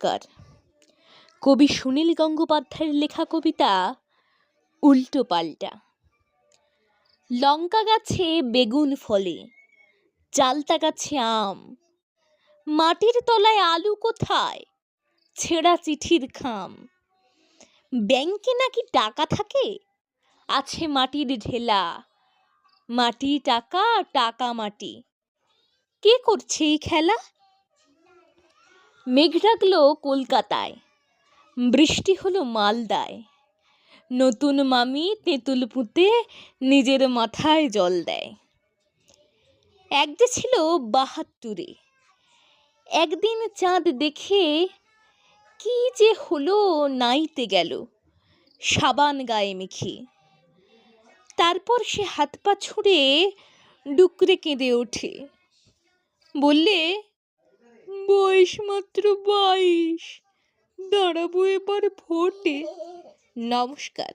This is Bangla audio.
নমস্কার কবি সুনীল গঙ্গোপাধ্যায়ের লেখা কবিতা উল্টো পাল্টা। লঙ্কা গাছে বেগুন ফলে, চালতা গাছে আম। মাটির তলায় আলু কোথায়? ছেঁড়া চিঠির খাম। ব্যাংকে নাকি টাকা থাকে? আছে মাটির ঢেলা। মাটি টাকা টাকা মাটি। কে করছে এই খেলা? মেঘ ডাকলো কলকাতায়, বৃষ্টি হলো মালদায়। নতুন মামি তেঁতুল পুঁতে নিজের মাথায় জল দেয়। এক যে ছিল বাহাত্তরে, একদিন চাঁদ দেখে কি যে হলো নাইতে গেল, সাবান গায়ে মেখে। তারপর সে হাত পা ছুঁড়ে ডুকরে কেঁদে ওঠে। বললে বয়স মাত্র বাইশ। দাঁড়াবো এবার ভোটে। নমস্কার।